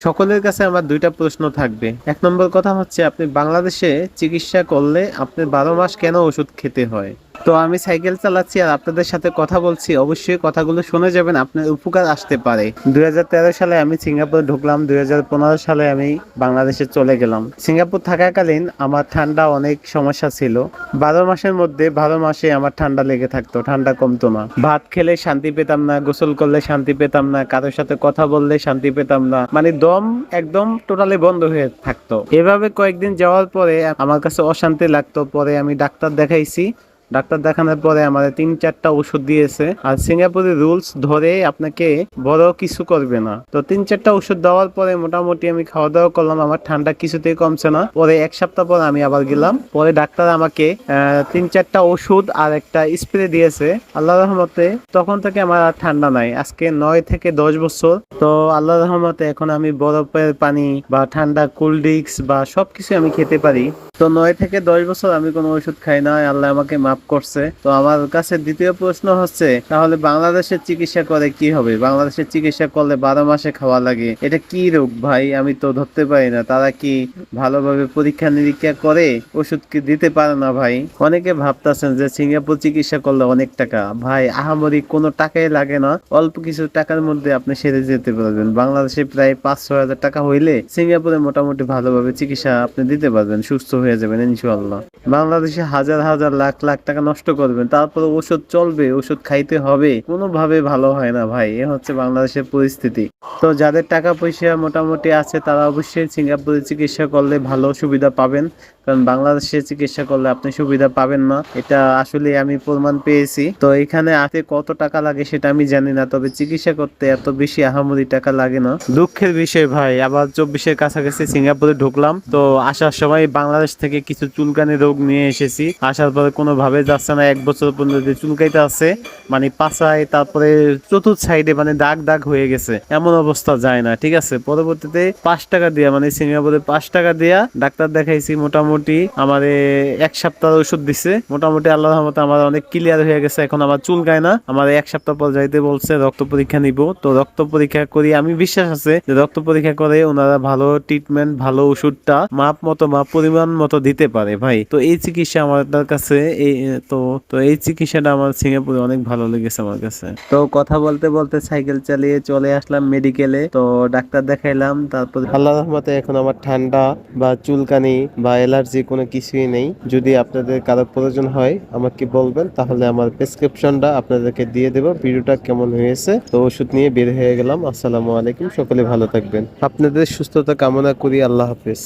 সকলের কাছে আমার দুইটা প্রশ্ন থাকবে। এক নম্বর কথা হচ্ছে, আপনি বাংলাদেশে চিকিৎসা করলে আপনি বারো মাস কেন ওষুধ খেতে হয়? তো আমি সাইকেল চালাচ্ছি আর আপনাদের সাথে কথা বলছি। অবশ্যই কথাগুলো শুনে যাবেন, আপনার উপকার আসতে পারে। দুই হাজার তেরো সালে আমি সিঙ্গাপুর ঢুকলাম, দুই হাজার পনেরো সালে আমি বাংলাদেশে চলে গেলাম। সিঙ্গাপুর থাকাকালীন আমার ঠান্ডা অনেক সমস্যা ছিল। বারো মাসের মধ্যে বারো মাসে আমার ঠান্ডা লেগে থাকতো, ঠান্ডা কমতো না। ভাত খেলে শান্তি পেতাম না, গোসল করলে শান্তি পেতাম না, কারোর সাথে কথা বললে শান্তি পেতাম না। মানে দম একদম টোটালি বন্ধ হয়ে থাকতো। এভাবে কয়েকদিন যাওয়ার পরে আমার কাছে অশান্তি লাগতো, পরে আমি ডাক্তার দেখাইছি। ডাক্তার দেখানোর পরে আমাদের তিন চারটা ওষুধ দিয়েছে। আর সিঙ্গাপুরের রুলস ধরে আপনাকে বড় কিছু করবে না। তো তিন চারটা ওষুধ দেওয়ার পরে মোটামুটি আমি খাওয়া দাওয়া করলাম। আমার ঠান্ডা কিছুতেই কমছে না। পরে এক সপ্তাহ পর আমি আবার গেলাম। পরে ডাক্তার আমাকে তিন চারটা ওষুধ আর একটা স্প্রে দিয়েছে। আল্লাহ রহমতে তখন থেকে আমার আর ঠান্ডা নাই। আজকে নয় থেকে দশ বছর। তো আল্লাহ রহমতে এখন আমি বরফের পানি বা ঠান্ডা কোল্ড ড্রিঙ্কস বা সবকিছু আমি খেতে পারি। তো নয় থেকে দশ বছর আমি কোনো ওষুধ খাই না আল্লাহ আমাকে মাফ করছে। তো আমার কাছে দ্বিতীয় প্রশ্ন হচ্ছে, তাহলে বাংলাদেশের চিকিৎসা করে কি হবে? বাংলাদেশের চিকিৎসা করলে বারো মাসে খাওয়া লাগে, এটা কি রোগ ভাই? আমি তো ধরতে পারি না, তারা কি ভালোভাবে পরীক্ষা নিরীক্ষা করে ওষুধ কি দিতে পারে না ভাই? অনেকে ভাবতেছেন যে সিঙ্গাপুর চিকিৎসা করলে অনেক টাকা। ভাই, আহামরি কোনো টাকাই লাগে না, অল্প কিছু টাকার মধ্যে আপনি সেরে যেতে পারবেন। বাংলাদেশে প্রায় পাঁচ ছয় হাজার টাকা হইলে সিঙ্গাপুরে মোটামুটি ভালোভাবে চিকিৎসা আপনি দিতে পারবেন, সুস্থ হয়ে যাবেন ইনশাআল্লাহ। বাংলাদেশে হাজার হাজার লাখ লাখ টাকা নষ্ট করবেন, তারপরে ওষুধ চলবে ওষুধ খাইতে হবে। কোনোভাবে ভালো হয় না ভাই, এ হচ্ছে বাংলাদেশের পরিস্থিতি। তো যাদের টাকা পয়সা মোটামুটি আছে, তারা অবশ্যই সিঙ্গাপুরে চিকিৎসা করলে ভালো সুবিধা পাবেন। কারণ বাংলাদেশে চিকিৎসা করলে আপনি সুবিধা পাবেন না। এটা আসলে আমি প্রমাণ পেয়েছি। তো এখানে আতে কত টাকা লাগে সেটা আমি জানি না, তবে চিকিৎসা করতে এত বেশি আহামরি টাকা লাগে না। দুঃখের বিষয় ভাই, আবার চব্বিশের কাছাকাছি সিঙ্গাপুরে ঢুকলাম। তো আসার সময় বাংলাদেশ থেকে কিছু চুলকানি রোগ নিয়ে এসেছি। আসার পরে কোনোভাবে যাচ্ছে না, এক বছর পর্যন্ত চুলকাইতে আছে মানে পাছায়, তারপরে চতুর্থ সাইডে মানে দাগ দাগ হয়ে গেছে। এমন অবস্থা যায় না, ঠিক আছে? পরবর্তীতে পাঁচ টাকা দিয়া মানে সিঙ্গাপুরে পাঁচ টাকা দিয়া ডাক্তার দেখাইছি মোটামুটি আমারে এক সপ্তাহ ওষুধ দিছে। মোটামুটি আল্লাহ রহমতে আমার অনেক ক্লিয়ার হয়ে গেছে, এখন আমার চুল গায় না। আমার এক সপ্তাহ পর যাইতে বলছে, রক্ত পরীক্ষা নিব। তো রক্ত পরীক্ষা করি, আমি বিশ্বাস আছে যে রক্ত পরীক্ষা করে ওনারা ভালো ট্রিটমেন্ট ভালো ওষুধটা, মাপ মতো, মাপ পরিমাণ মতো দিতে পারে, ভাই। তো এই চিকিৎসা আমাদের কাছে এই, তো এই চিকিৎসাটা আমার সিঙ্গাপুরে অনেক ভালো লেগেছে আমার কাছে। তো কথা বলতে বলতে সাইকেল চালিয়ে চলে আসলাম মেডিকেলে তো ডাক্তার দেখাইলাম, তারপর আল্লাহ রহমতে এখন আমার ঠান্ডা বা চুলকানি বা অ্যালার্জি কোনো কিছুই নেই। যদি আপনাদের কারও প্রয়োজন হয় আমাকে বলবেন, তাহলে আমার প্রেসক্রিপশনটা আপনাদেরকে দিয়ে দেবো। ভিডিওটা কেমন হয়েছে, তো ওষুধ নিয়ে বের হয়ে গেলাম। আসসালামু আলাইকুম, সকলে ভালো থাকবেন। আপনাদের সুস্থতা কামনা করি, আল্লাহ হাফেজ।